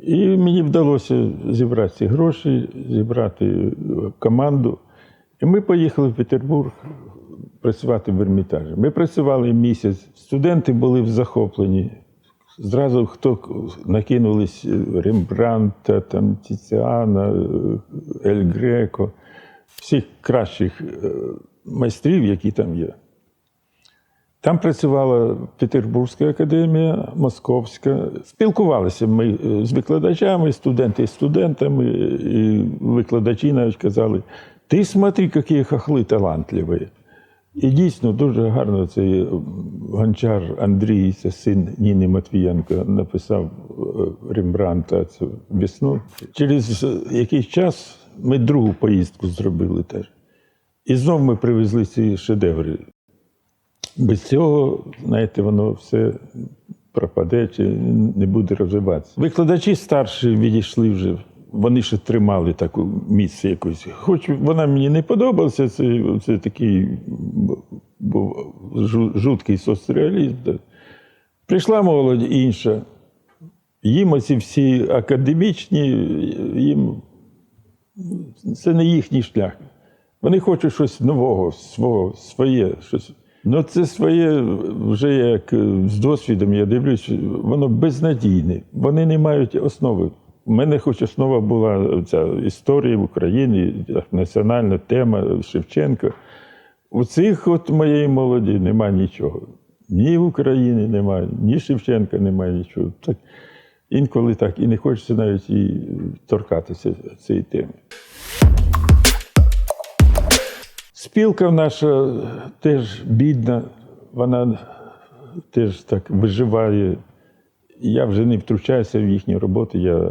І мені вдалося зібрати ці гроші, зібрати е, команду. І ми поїхали в Петербург працювати в Ермітажі. Ми працювали місяць. Студенти були захоплені. Зразу хто накинулись е, Рембранта, там, Тіціана, е, Ель Греко, всіх кращих майстрів, які там є. Там працювала Петербурзька академія, Московська. Спілкувалися ми е, з викладачами, студенти з студентами, і викладачі навіть казали: ти смотри, які хохли талантливі. І дійсно дуже гарно цей е, гончар Андрій, це син Ніни Матвієнко, написав е, Рембранта цю весну. Через якийсь час ми другу поїздку зробили теж. І знов ми привезли ці шедеври. Без цього, знаєте, воно все пропаде чи не буде розвиватися. Викладачі старші відійшли вже. Вони ще тримали таку місце якусь. Хоч вона мені не подобалася, це, це такий був жуткий соцреалізм. Прийшла молодь інша. Їм оці всі академічні, їм це не їхній шлях. Вони хочуть щось нового, свого, своє. Щось. Ну, це своє вже як е, з досвідом, я дивлюсь, воно безнадійне. Вони не мають основи. У мене хоч основа була ця історія в Україні, національна тема Шевченка. У цих от моєї молоді немає нічого. Ні в Україні немає, ні Шевченка немає нічого. Так, інколи так і не хочеться навіть і торкатися цієї теми. Спілка наша теж бідна, вона теж так виживає. Я вже не втручаюся в їхню роботу, я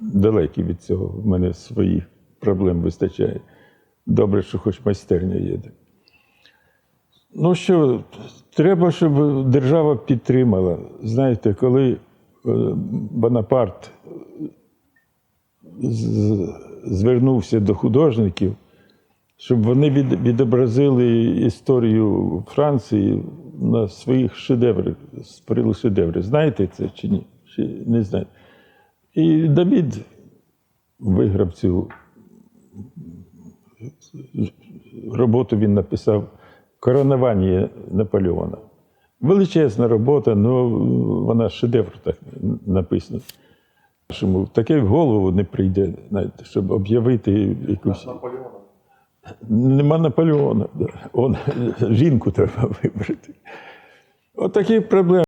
далекий від цього. В мене своїх проблем вистачає. Добре, що хоч майстерня є. Ну що, треба, щоб держава підтримала. Знаєте, коли е, Бонапарт звернувся до художників, щоб вони від, відобразили історію Франції на своїх шедеврах, шедеври. Знаєте це чи ні? Чи не знаєте? І Давід виграв цю роботу, він написав Коронування Наполеона. Величезна робота, але вона шедевр так написана. Таке в голову не прийде, знаєте, щоб об'явити якусь. Нема Наполеона. Он, жінку треба вибрати. От такі проблеми.